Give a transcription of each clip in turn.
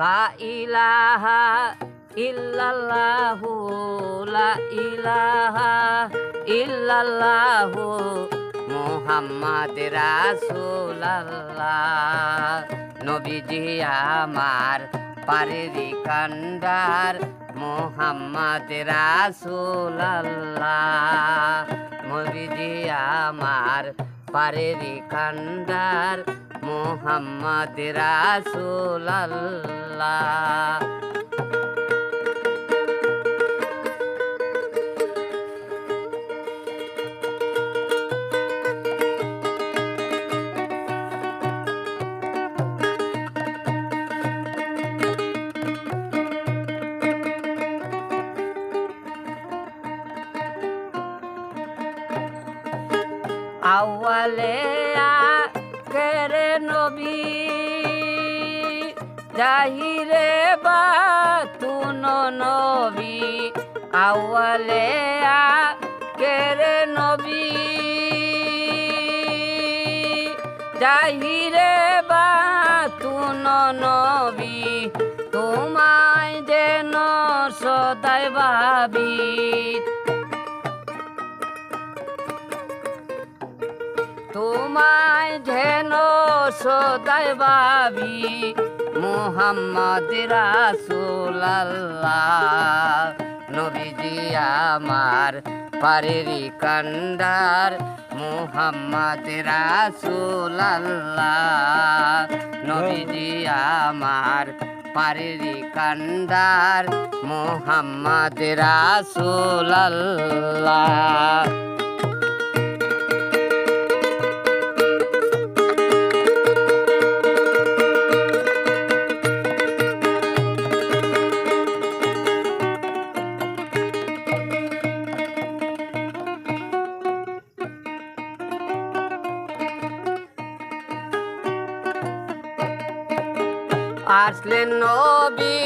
লা ইলাহা ইল্লাল্লাহু, লা ইলাহা ইল্লাল্লাহু মোহাম্মদ রাসূলুল্লাহ। নবীজি আমার পারেরি কান্ডার মোহাম্মদ রাসূলুল্লাহ। নবীজি আমার পারেরি কান্ডার মোহাম্মদ রাসূলুল্লাহ। আওয়ালে কেরে নবী, জাহিরে বা তুন নবী আওয়ালে কেরে নবী, জাহিরে বা তুন নবী, তোমায় যেন সদাই ভাবি। তোমায় যেন সদাই ভাবি মোহাম্মদ রাসুলাল্লাহ। নবীজি আমার পারেরি কান্ডার মোহাম্মদ রাসুলাল্লাহ। নবীজি আমার পারেরি কান্ডার মোহাম্মদ রাসুলাল্লাহ। আসলেন নবী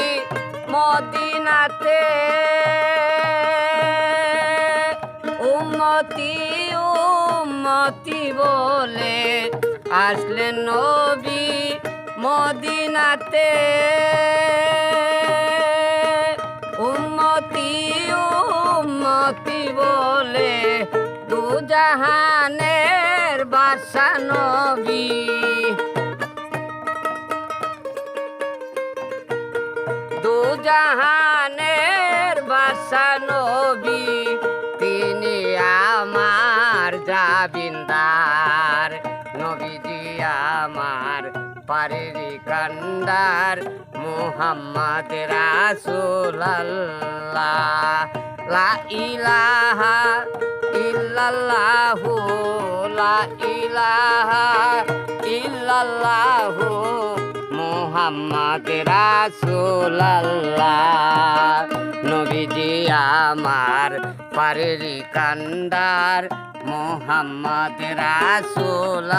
মদিনাতে। উম্মতি উম্মতি বলে আসলেন নবী মদিনাতে। উম্মতি উম্মতি বলে দু জাহানের বাসা নবী। জাহানের বাসা নবী, তিনি আমার জাবিন্দার। নবীজি আমার পারেরি কান্দার, মুহাম্মদ রাসূলুল্লাহ। লা ইলাহা ইল্লাল্লাহু, লা ইলাহা মোহাম্মদ রাসূলুল্লাহ। নবীজি আমার পারেরি কান্দার মোহাম্মদ রাসূলুল্লাহ।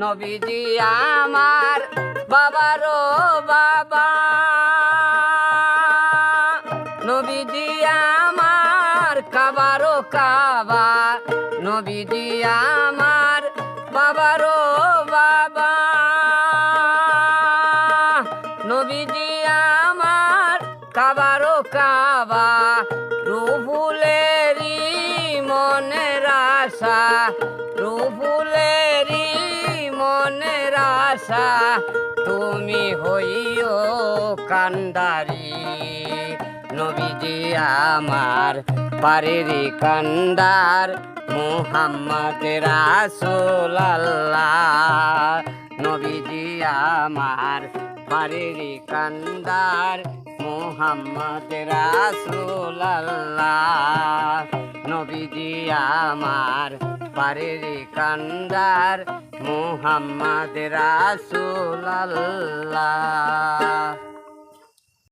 নবীজি আমার বাবারও বাবা। আমার বাবারও বাবা। নবীজি আমার, কাবারও কাবা। রুহুলেরই মনের আশা, রুহুলেরই মনের আশা। তুমি হইও কান্দারি নবীজি আমার পারেরি কান্দার মুহাম্মদ রাসূলুল্লাহ। নবীজি আমার পারেরি কান্দার মুহাম্মদ রাসূলুল্লাহ। নবীজি আমার পারেরি কান্দার মুহাম্মদ রাসূলুল্লাহ।